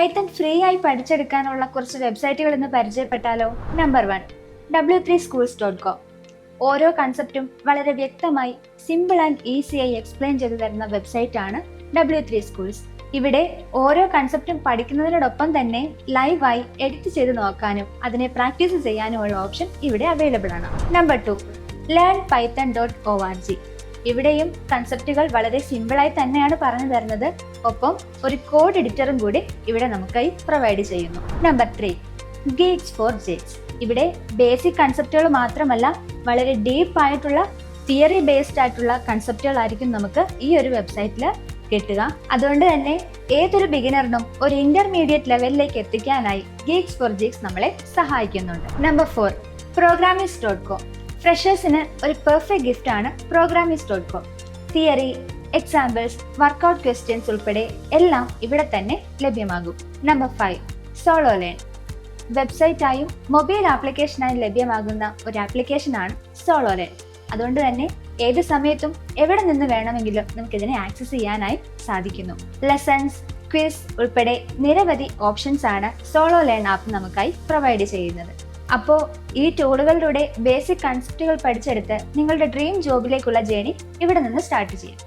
Python free ആയി പഠിച്ചെടുക്കാനുള്ള കുറച്ച് വെബ്സൈറ്റുകൾ ഇന്ന് പരിചയപ്പെട്ടാലോ? Number one W three schools dot com ഓരോ കൺസെപ്റ്റും വളരെ വ്യക്തമായി സിമ്പിൾ ആൻഡ് ഈസിയായി എക്സ്പ്ലെയിൻ ചെയ്തു തരുന്ന വെബ്സൈറ്റ് ആണ് ഡബ്ല്യു ത്രീ സ്കൂൾസ് ഇവിടെ ഓരോ കൺസെപ്റ്റും പഠിക്കുന്നതിനോടൊപ്പം തന്നെ ലൈവായി എഡിറ്റ് ചെയ്ത് നോക്കാനും അതിനെ പ്രാക്ടീസ് ചെയ്യാനുമുള്ള ഓപ്ഷൻ ഇവിടെ അവൈലബിൾ ആണ്. Number two learn Python dot O R G ഇവിടെയും കൺസെപ്റ്റുകൾ വളരെ സിമ്പിളായി തന്നെയാണ് പറഞ്ഞു തരുന്നത്. ഒപ്പം ഒരു കോഡ് എഡിറ്ററും കൂടി ഇവിടെ നമുക്കായി പ്രൊവൈഡ് ചെയ്യുന്നു. നമ്പർ ത്രീ ഗേറ്റ്സ് ഫോർ ജേറ്റ്സ് ഇവിടെ ബേസിക് കൺസെപ്റ്റുകൾ മാത്രമല്ല വളരെ ഡീപ്പ് ആയിട്ടുള്ള തിയറി ബേസ്ഡ് ആയിട്ടുള്ള കൺസെപ്റ്റുകൾ ആയിരിക്കും നമുക്ക് ഈ ഒരു വെബ്സൈറ്റിൽ കിട്ടുക. അതുകൊണ്ട് തന്നെ ഏതൊരു ബിഗിനറിനും ഒരു ഇന്റർമീഡിയറ്റ് ലെവലിലേക്ക് എത്തിക്കാനായി ഗീക്സ് ഫോർ ജീക്സ് നമ്മളെ സഹായിക്കുന്നുണ്ട്. Number four programiz dot com ഫ്രഷേഴ്സിന് ഒരു പെർഫെക്റ്റ് ഗിഫ്റ്റ് ആണ് programming dot com theory examples workout questions ഉൾപ്പെടെ എല്ലാം ഇവിടെ തന്നെ ലഭ്യമാകും. നമ്പർ ഫൈവ് സോളോ ലേൺ വെബ്സൈറ്റായും മൊബൈൽ ആപ്ലിക്കേഷനായും ലഭ്യമാകുന്ന ഒരു ആപ്ലിക്കേഷനാണ് സോളോ ലേൺ അതുകൊണ്ട് തന്നെ ഏത് സമയത്തും എവിടെ നിന്ന് വേണമെങ്കിലും നമുക്കിതിനെ ആക്സസ് ചെയ്യാനായി സാധിക്കുന്നു. ലെസൺസ് ക്വിസ് ഉൾപ്പെടെ നിരവധി ഓപ്ഷൻസ് ആണ് സോളോ ലേൺ ആപ്പ് നമുക്കായി പ്രൊവൈഡ് ചെയ്യുന്നത്. അപ്പോൾ ഈ ടൂളുകളിലൂടെ ബേസിക് കൺസെപ്റ്റുകൾ പഠിച്ചെടുത്ത് നിങ്ങളുടെ ഡ്രീം ജോബിലേക്കുള്ള ജേണി ഇവിടെ നിന്ന് സ്റ്റാർട്ട് ചെയ്യാം.